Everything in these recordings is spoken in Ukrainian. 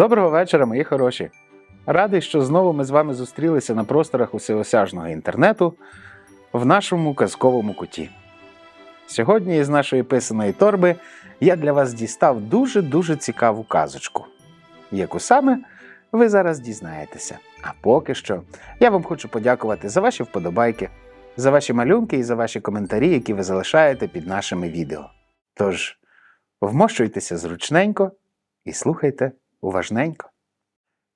Доброго вечора, мої хороші. Радий, що знову ми з вами зустрілися на просторах усеосяжного інтернету в нашому казковому куті. Сьогодні із нашої писаної торби я для вас дістав дуже-дуже цікаву казочку, яку саме ви зараз дізнаєтеся. А поки що я вам хочу подякувати за ваші вподобайки, за ваші малюнки і за ваші коментарі, які ви залишаєте під нашими відео. Тож, вмощуйтеся зручненько і слухайте уважненько.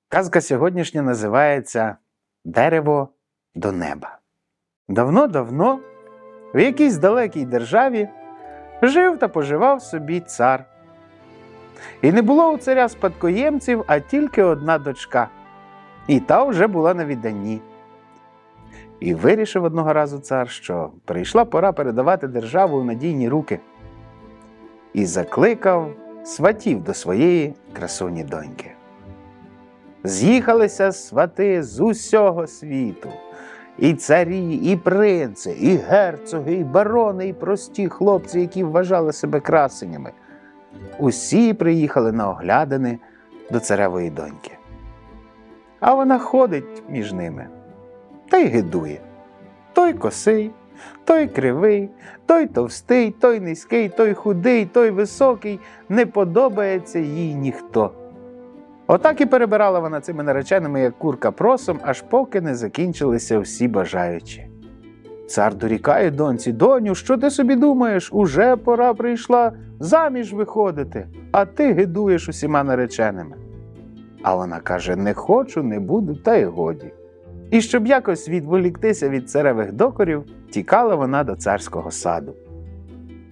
Казка сьогоднішня називається Дерево до неба. Давно-давно в якійсь далекій державі жив та поживав собі цар. І не було у царя спадкоємців, а тільки одна дочка. І та вже була на відданні. І вирішив одного разу цар, що прийшла пора передавати державу у надійні руки. І закликав сватів до своєї красуні доньки. З'їхалися свати з усього світу. І царі, і принци, і герцоги, і барони, і прості хлопці, які вважали себе красенями. Усі приїхали на оглядини до царевої доньки. А вона ходить між ними та й гидує. Той косий, той кривий, той товстий, той низький, той худий, той високий, не подобається їй ніхто. Отак і перебирала вона цими нареченими, як курка просом, аж поки не закінчилися всі бажаючі. Цар дорікає доньці, доню, що ти собі думаєш? Уже пора прийшла заміж виходити, а ти гидуєш усіма нареченими. А вона каже: не хочу, не буду, та й годі. І щоб якось відволіктися від царевих докорів, тікала вона до царського саду.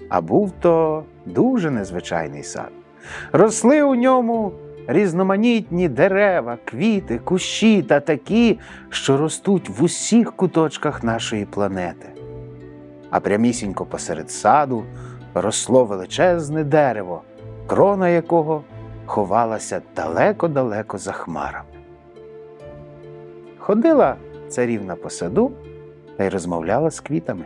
А був то дуже незвичайний сад. Росли у ньому різноманітні дерева, квіти, кущі та такі, що ростуть в усіх куточках нашої планети. А прямісінько посеред саду росло величезне дерево, крона якого ховалася далеко-далеко за хмарами. Ходила царівна по саду та й розмовляла з квітами.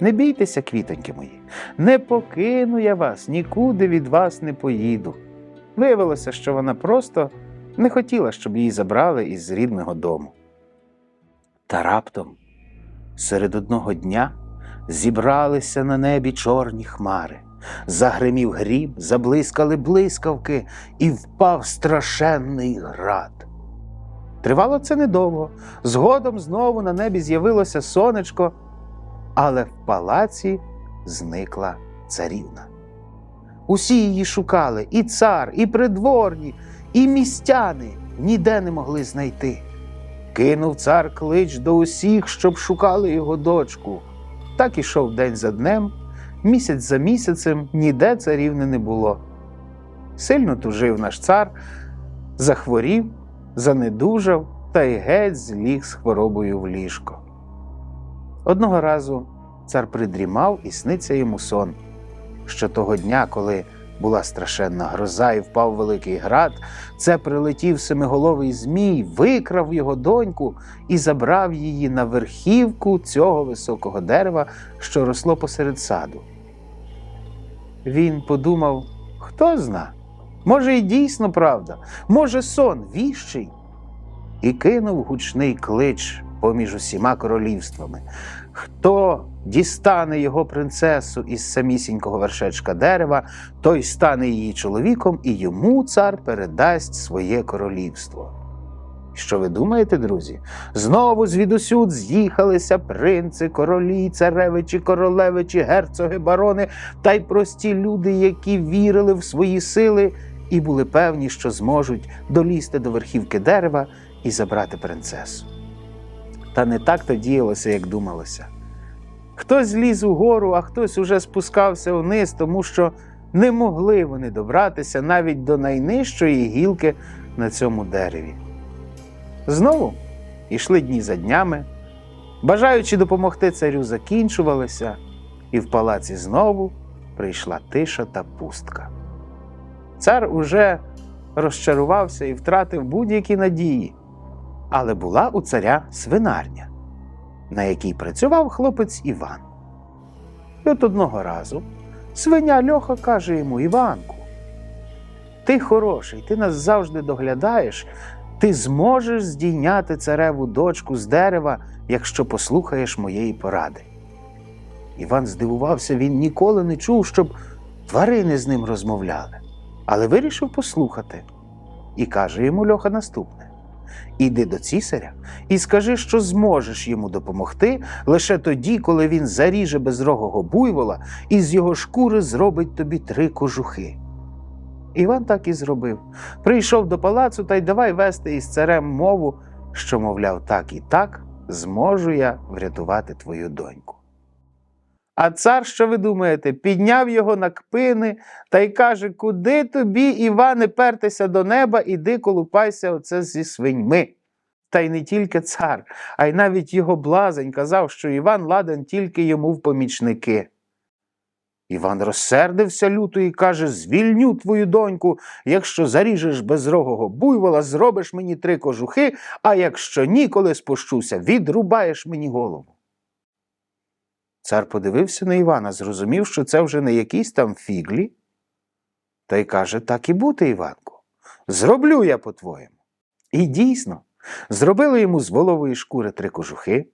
Не бійтеся, квітоньки мої, не покину я вас, нікуди від вас не поїду. Виявилося, що вона просто не хотіла, щоб її забрали із рідного дому. Та раптом, серед одного дня, зібралися на небі чорні хмари, загримів грім, заблискали блискавки і впав страшенний град. Тривало це недовго. Згодом знову на небі з'явилося сонечко, але в палаці зникла царівна. Усі її шукали, і цар, і придворні, і містяни ніде не могли знайти. Кинув цар клич до усіх, щоб шукали його дочку. Так ішов день за днем, місяць за місяцем ніде царівни не було. Сильно тужив наш цар, захворів, занедужав та й геть зліг з хворобою в ліжко. Одного разу цар придрімав і сниться йому сон що того дня, коли була страшенна гроза і впав великий град, це прилетів семиголовий змій, викрав його доньку і забрав її на верхівку цього високого дерева, що росло посеред саду. Він подумав, хто зна, може, і дійсно правда, може, сон віщий, і кинув гучний клич поміж усіма королівствами. Хто дістане його принцесу із самісінького вершечка дерева, той стане її чоловіком, і йому цар передасть своє королівство. Що ви думаєте, друзі? Знову звідусюд з'їхалися принци, королі, царевичі, королевичі, герцоги, барони та й прості люди, які вірили в свої сили і були певні, що зможуть долізти до верхівки дерева і забрати принцесу. Та не так то діялося, як думалося. Хтось зліз угору, а хтось уже спускався вниз, тому що не могли вони добратися навіть до найнижчої гілки на цьому дереві. Знову йшли дні за днями, бажаючи допомогти царю, закінчувалися, і в палаці знову прийшла тиша та пустка. Цар уже розчарувався і втратив будь-які надії, але була у царя свинарня на якій працював хлопець Іван. І от одного разу свиня Льоха каже йому Іванку: ти хороший, ти нас завжди доглядаєш, ти зможеш здійняти цареву дочку з дерева, якщо послухаєш моєї поради. Іван здивувався, він ніколи не чув, щоб тварини з ним розмовляли, але вирішив послухати. І каже йому Льоха наступне: Іди до цісаря і скажи, що зможеш йому допомогти лише тоді, коли він заріже безрогого буйвола і з його шкури зробить тобі три кожухи. Іван так і зробив. Прийшов до палацу та й давай вести із царем мову, що, мовляв, так і так зможу я врятувати твою доньку. А цар, що ви думаєте, підняв його на кпини та й каже: Куди тобі, Іване, пертися до неба, іди колупайся оце зі свиньми. Та й не тільки цар, а й навіть його блазень казав, що Іван ладен тільки йому в помічники. Іван розсердився люто і каже: Звільню твою доньку, якщо заріжеш безрогого буйвола, зробиш мені три кожухи, а якщо ні, коли спущуся, відрубаєш мені голову. Цар подивився на Івана, зрозумів, що це вже не якісь там фіглі, та й каже: Так і бути, Іванку, зроблю я по-твоєму. І дійсно, зробили йому з волової шкури три кожухи.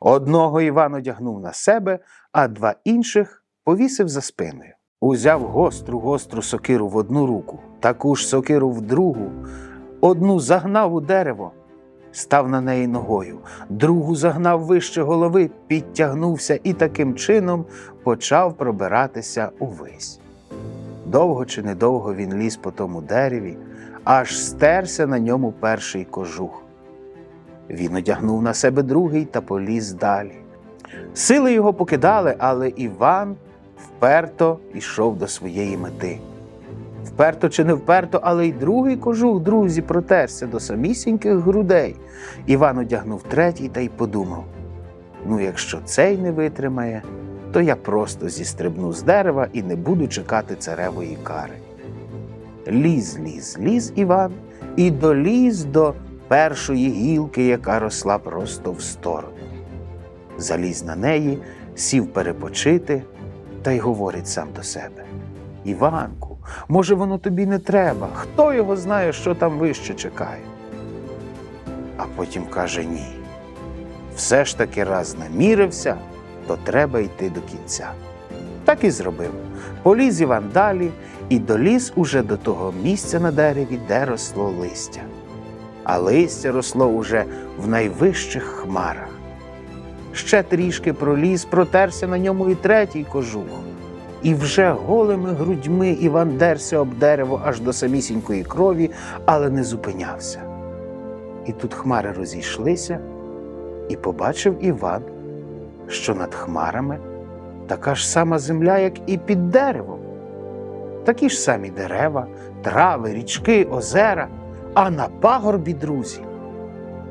Одного Іван одягнув на себе, а два інших повісив за спиною. Узяв гостру гостру сокиру в одну руку, таку ж сокиру в другу, одну загнав у дерево, став на неї ногою, другу загнав вище голови, підтягнувся і таким чином почав пробиратися увесь. Довго чи недовго він ліз по тому дереві, аж стерся на ньому перший кожух. Він одягнув на себе другий та поліз далі. Сили його покидали, але Іван вперто йшов до своєї мети. Вперто чи не вперто, але й другий кожух друзі протерся до самісіньких грудей. Іван одягнув третій та й подумав: ну, якщо цей не витримає, то я просто зістрибну з дерева і не буду чекати царевої кари. Ліз, ліз, ліз Іван і доліз до першої гілки, яка росла просто в сторону. Заліз на неї, сів перепочити та й говорить сам до себе: Іванку, може, воно тобі не треба? Хто його знає, що там вище чекає? А потім каже ні. Все ж таки раз намірився, то треба йти до кінця. Так і зробив. Поліз Іван далі і доліз уже до того місця на дереві, де росло листя. А листя росло уже в найвищих хмарах. Ще трішки проліз, протерся на ньому і третій кожух. І вже голими грудьми Іван дерся об дерево аж до самісінької крові, але не зупинявся. І тут хмари розійшлися, і побачив Іван, що над хмарами така ж сама земля, як і під деревом. Такі ж самі дерева, трави, річки, озера, а на пагорбі, друзі,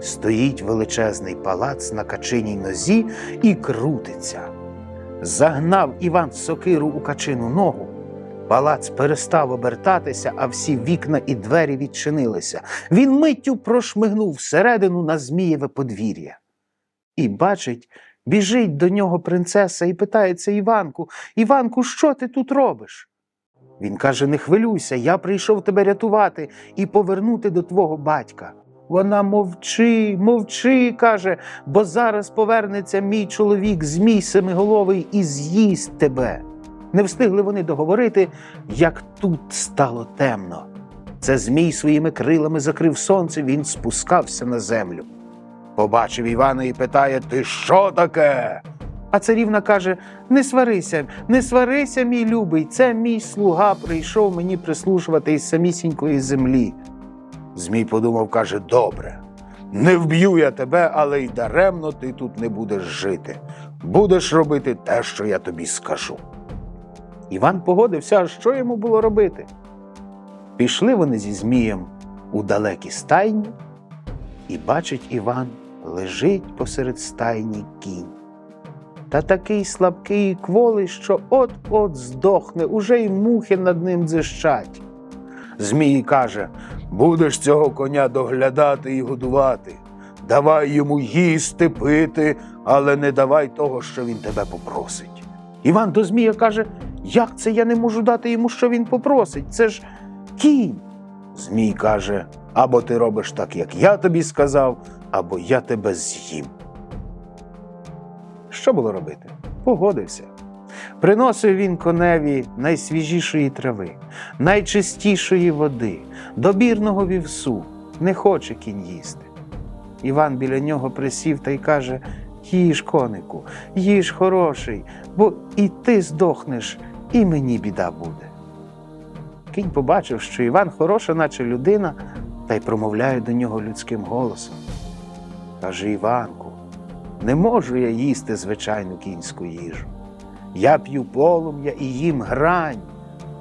стоїть величезний палац на качиній нозі і крутиться. Загнав Іван сокиру у качину ногу. Палац перестав обертатися, а всі вікна і двері відчинилися. Він миттю прошмигнув всередину на Змієве подвір'я. І бачить, біжить до нього принцеса і питається Іванку: Іванку, що ти тут робиш? Він каже: Не хвилюйся, я прийшов тебе рятувати і повернути до твого батька. Вона мовчи, мовчи, каже, бо зараз повернеться мій чоловік, змій семиголовий, і з'їсть тебе. Не встигли вони договорити, як тут стало темно. Це змій своїми крилами закрив сонце, він спускався на землю. Побачив Івана і питає: Ти що таке? А царівна каже: Не сварися, не сварися, мій любий, це мій слуга прийшов мені прислужувати із самісінької землі. Змій подумав, каже: Добре, не вб'ю я тебе, але й даремно ти тут не будеш жити. Будеш робити те, що я тобі скажу. Іван погодився, а що йому було робити? Пішли вони зі Змієм у далекі стайні, і бачить Іван, лежить посеред стайні кінь. Та такий слабкий і кволий, що от-от здохне, уже й мухи над ним дзищать. Змій каже: будеш цього коня доглядати і годувати. Давай йому їсти, пити, але не давай того, що він тебе попросить. Іван до Змія каже: Як це я не можу дати йому, що він попросить? Це ж кінь. Змій каже: або ти робиш так, як я тобі сказав, або я тебе з'їм. Що було робити? Погодився. Приносив він коневі найсвіжішої трави, найчистішої води, добірного вівсу. Не хоче кінь їсти. Іван біля нього присів та й каже: Їж, конику, їж хороший, бо і ти здохнеш, і мені біда буде. Кінь побачив, що Іван хороша, наче людина, та й промовляє до нього людським голосом. Каже Іванку, не можу я їсти звичайну кінську їжу. Я п'ю полум'я і їм грань,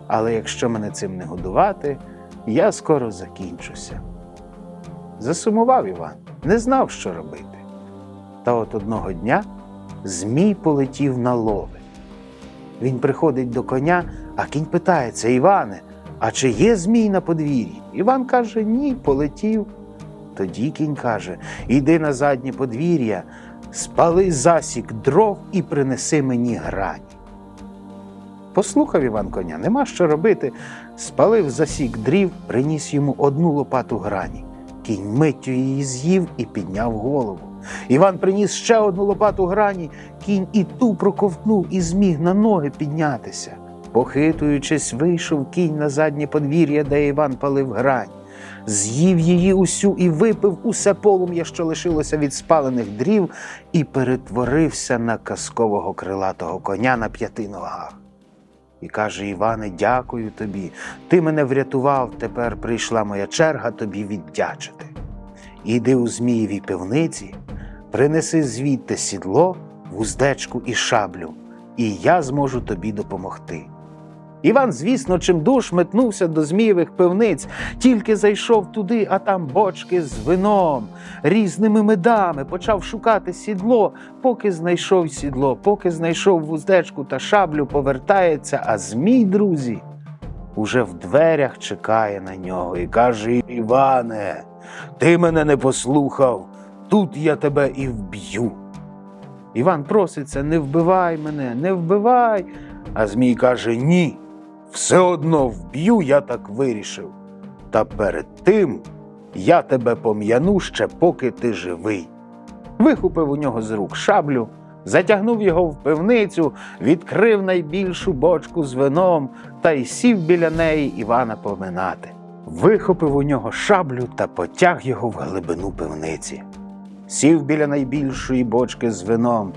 але якщо мене цим не годувати, я скоро закінчуся. Засумував Іван, не знав, що робити. Та от одного дня Змій полетів на лови. Він приходить до коня, а кінь питається: Іване, а чи є змій на подвір'ї? Іван каже: Ні, полетів. Тоді кінь каже: Іди на заднє подвір'я, спали засік дров і принеси мені грані. Послухав Іван коня, нема що робити. Спалив засік дрів, приніс йому одну лопату грані. Кінь миттю її з'їв і підняв голову. Іван приніс ще одну лопату грані, кінь і ту проковтнув і зміг на ноги піднятися. Похитуючись, вийшов кінь на заднє подвір'я, де Іван палив грань. З'їв її усю і випив усе полум'я, що лишилося від спалених дрів, і перетворився на казкового крилатого коня на п'яти ногах. І каже Іване, дякую тобі. Ти мене врятував, тепер прийшла моя черга тобі віддячити. Іди у Змієвій пивниці, принеси звідти сідло, вуздечку і шаблю, і я зможу тобі допомогти. Іван, звісно, чимдуж метнувся до Змієвих пивниць, тільки зайшов туди, а там бочки з вином, різними медами, почав шукати сідло, поки знайшов сідло, поки знайшов вуздечку та шаблю, повертається, а Змій, друзі, уже в дверях чекає на нього і каже: Іване, ти мене не послухав, тут я тебе і вб'ю. Іван проситься, не вбивай мене, не вбивай. А Змій каже: Ні, все одно вб'ю, я так вирішив. Та перед тим я тебе пом'яну ще, поки ти живий. Вихопив у нього з рук шаблю, затягнув його в пивницю, відкрив найбільшу бочку з вином та й сів біля неї Івана поминати. Вихопив у нього шаблю та потяг його в глибину пивниці. Сів біля найбільшої бочки з вином,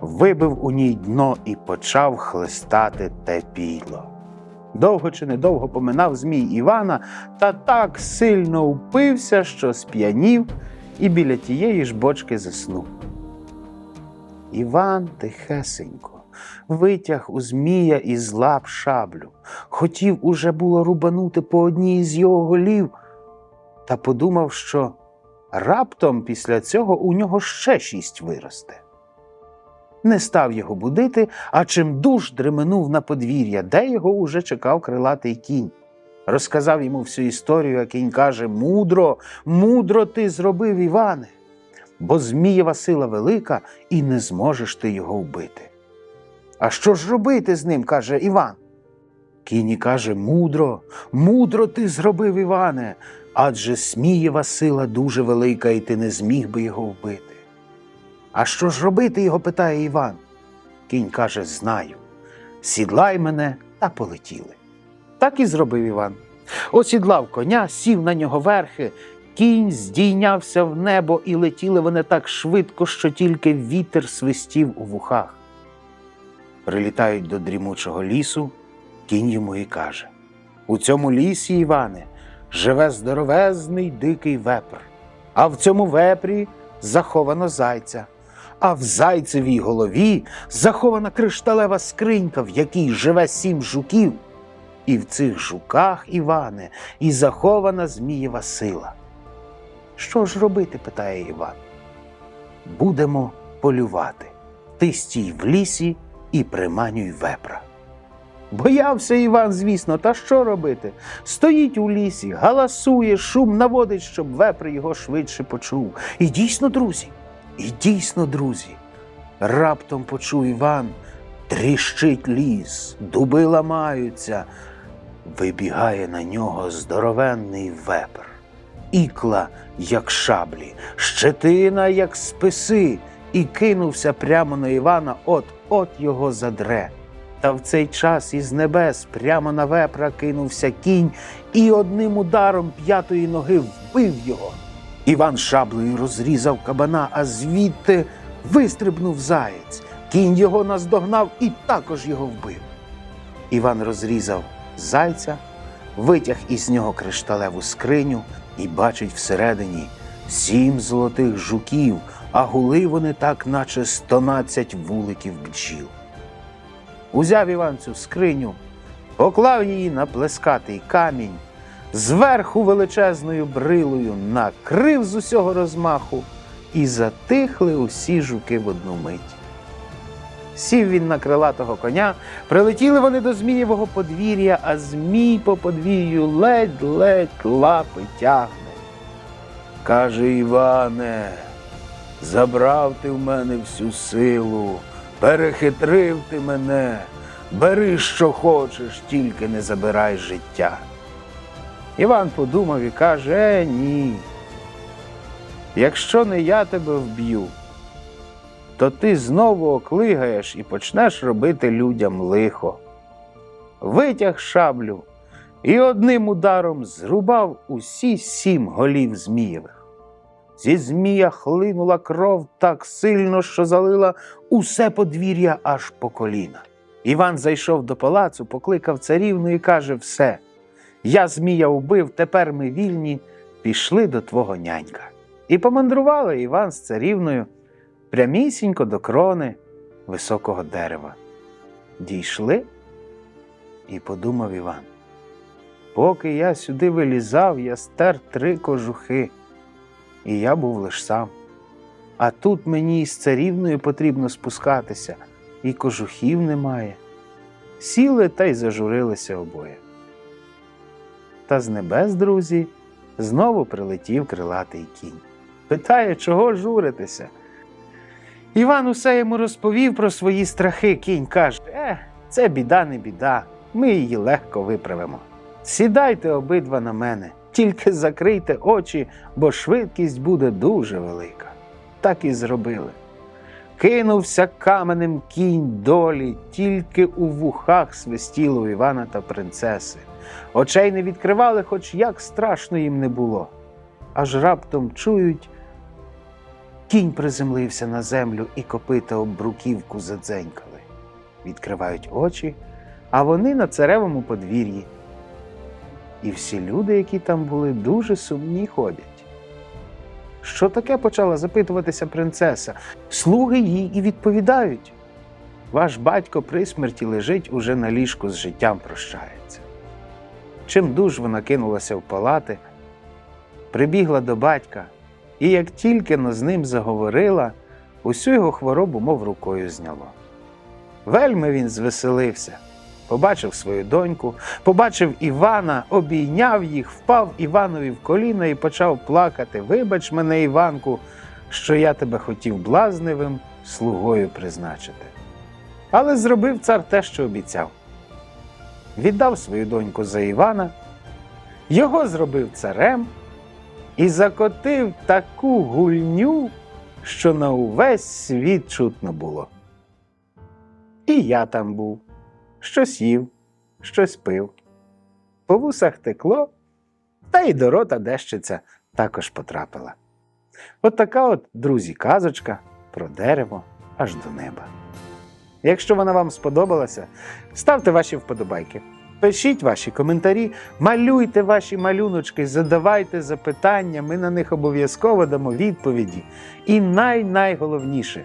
вибив у ній дно і почав хлестати те піло. Довго чи недовго поминав Змій Івана та так сильно упився, що сп'янів і біля тієї ж бочки заснув. Іван тихесенько витяг у Змія із лап шаблю, хотів уже було рубанути по одній із його голів, та подумав, що раптом після цього у нього ще шість виросте. Не став його будити, а чим душ дременув на подвір'я, де його уже чекав крилатий кінь. Розказав йому всю історію, а кінь каже: Мудро, мудро ти зробив, Іване, бо Змієва сила велика, і не зможеш ти його вбити. А що ж робити з ним? каже Іван. Кіні каже: Мудро, мудро ти зробив, Іване, адже Смієва сила дуже велика, і ти не зміг би його вбити. А що ж робити? його питає Іван. Кінь каже: Знаю. Сідлай мене та полетіли. Так і зробив Іван. Осідлав коня, сів на нього верхи, кінь здійнявся в небо, і летіли вони так швидко, що тільки вітер свистів у вухах. Прилітають до дрімучого лісу, кінь йому і каже: У цьому лісі, Іване, живе здоровезний дикий вепр, а в цьому вепрі заховано зайця. А в зайцевій голові захована кришталева скринька, в якій живе сім жуків. І в цих жуках, Іване, і захована Змієва сила. Що ж робити? питає Іван. Будемо полювати. Ти стій в лісі і приманюй вепра. Боявся Іван, звісно, та що робити? Стоїть у лісі, галасує, шум наводить, щоб вепр його швидше почув. І дійсно, друзі, і дійсно, друзі, раптом почув Іван, тріщить ліс, дуби ламаються, вибігає на нього здоровенний вепр. Ікла, як шаблі, щетина, як списи, і кинувся прямо на Івана, от-от його задре. Та в цей час із небес прямо на вепра кинувся кінь і одним ударом п'ятої ноги вбив його. Іван шаблею розрізав кабана, а звідти вистрибнув заєць. Кінь його наздогнав і також його вбив. Іван розрізав зайця, витяг із нього кришталеву скриню і бачить всередині сім золотих жуків, а гули вони так, наче стонадцять вуликів бджіл. Узяв Іван цю скриню, поклав її на плескатий камінь, зверху величезною брилою накрив з усього розмаху, і затихли усі жуки в одну мить. Сів він на крилатого коня, прилетіли вони до Змієвого подвір'я, а Змій по подвір'ю ледь-ледь лапи тягне. Каже Іване, забрав ти в мене всю силу, перехитрив ти мене, бери, що хочеш, тільки не забирай життя. Іван подумав і каже: Е, ні. Якщо не я тебе вб'ю, то ти знову оклигаєш і почнеш робити людям лихо. Витяг шаблю і одним ударом зрубав усі сім голів Змієвих. Зі Змія хлинула кров так сильно, що залила усе подвір'я аж по коліна. Іван зайшов до палацу, покликав царівну і каже: Все, я Змія убив, тепер ми вільні, пішли до твого нянька. І помандрували Іван з царівною прямісінько до крони високого дерева. Дійшли, і подумав Іван. Поки я сюди вилізав, я стер три кожухи, і я був лиш сам. А тут мені із царівною потрібно спускатися, і кожухів немає. Сіли та й зажурилися обоє. Та з небес, друзі, знову прилетів крилатий кінь. Питає, чого журитися? Іван усе йому розповів про свої страхи. Кінь каже: Е, це біда, не біда, ми її легко виправимо. Сідайте обидва на мене, тільки закрийте очі, бо швидкість буде дуже велика. Так і зробили. Кинувся каменем кінь долі, тільки у вухах свистіло Івана та принцеси. Очей не відкривали, хоч як страшно їм не було. Аж раптом чують, кінь приземлився на землю і копита об бруківку задзенькали. Відкривають очі, а вони на царевому подвір'ї. І всі люди, які там були, дуже сумні ходять. Що таке почала запитуватися принцеса? Слуги їй і відповідають. Ваш батько при смерті лежить уже на ліжку з життям прощається. Чим дуж вона кинулася в палати, прибігла до батька, і як тільки но з ним заговорила, усю його хворобу, мов рукою зняло. Вельми він звеселився, побачив свою доньку, побачив Івана, обійняв їх, впав Іванові в коліна і почав плакати. Вибач мене, Іванку, що я тебе хотів блазневим слугою призначити. Але зробив цар те, що обіцяв. Віддав свою доньку за Івана, його зробив царем і закотив таку гульню, що на увесь світ чутно було. І я там був, щось їв, щось пив. По вусах текло, та й до рота дещиця також потрапила. От така от, друзі, казочка про дерево аж до неба. Якщо вона вам сподобалася, ставте ваші вподобайки, пишіть ваші коментарі, малюйте ваші малюночки, задавайте запитання, ми на них обов'язково дамо відповіді. І най-найголовніше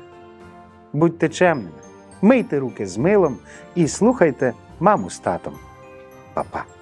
будьте чемними, мийте руки з милом і слухайте маму з татом. Па-па!